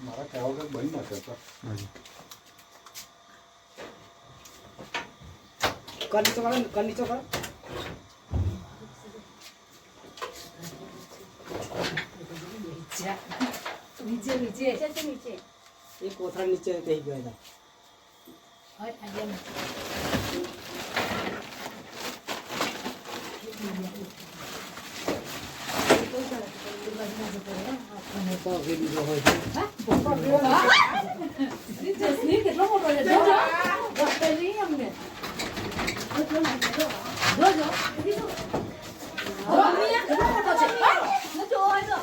મારા કહેવા વગર બંધ ના કરતા કર નીચો કરો કર નીચો કરો નીચે નીચે. નીચે. એ કોથળા નીચે થઈ ગયો હતા હોય તો કેટલો મોટો છે જો જો વખતે નહીં અમને જો જો જો કેટલો મોટો છે જો જો જો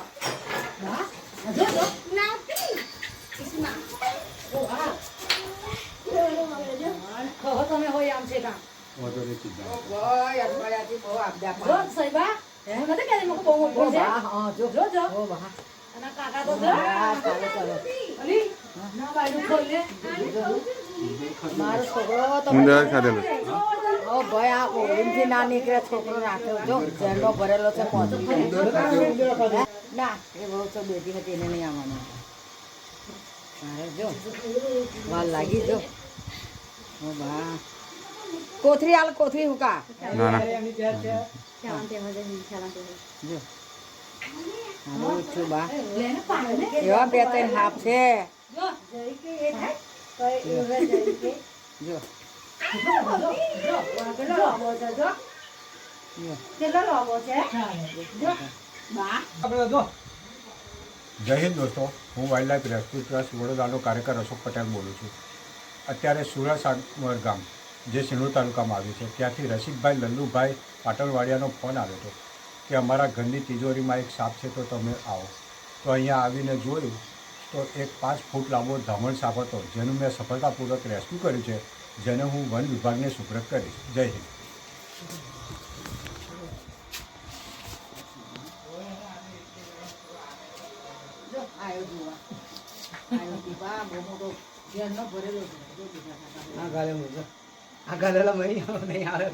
હા જો જો ઓ હા કહો તમે હોય તો ખાધેલું. ઓ ભાઈ આ ઓળીથી ના નીકળે છોકરો રાખ્યો જો ઝેરનો ભરેલો છે ના એ બહુ તો બેટી હતી એને નહીં આવવાનું. મારે જો વાર લાગી જો. ઓ બા. કોથરી હાલ કોથરી હુકા. ના ના. જો. જો જય હિન્દ દોસ્તો, હું વાઇલ્ડ લાઈફ રેસ્ક્યુ ટ્રસ્ટ વડોદરાનો કાર્યકર અશોક પટેલ બોલું છું. અત્યારે સુરત સાગર ગામ, જે સિનોર તાલુકામાં આવ્યું છે, ત્યાંથી રસિકભાઈ લલ્લુભાઈ પાટણવાડિયાનો ફોન આવ્યો હતો. કે અમારા ઘરની તિજોરીમાં એક સાપ છે તો તમે આવો. તો અહીંયા આવીને જોયું તો એક પાંચ ફૂટ લાંબો ધામણ સાપ હતો, જેનું મેં સફળતાપૂર્વક રેસ્ક્યુ કર્યું છે, જેને હું વન વિભાગને સુપ્રત કરીશ. જય હિન્દ. આ ગાલે મુજો આ ગાલેલા મહી નહીં આવે